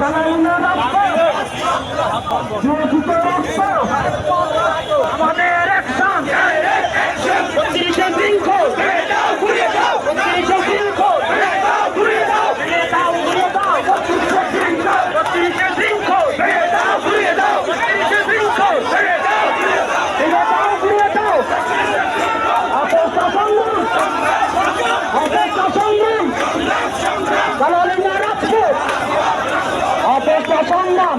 আমাদের অ্যাকশন প্রতিশোধ সংগ্রাম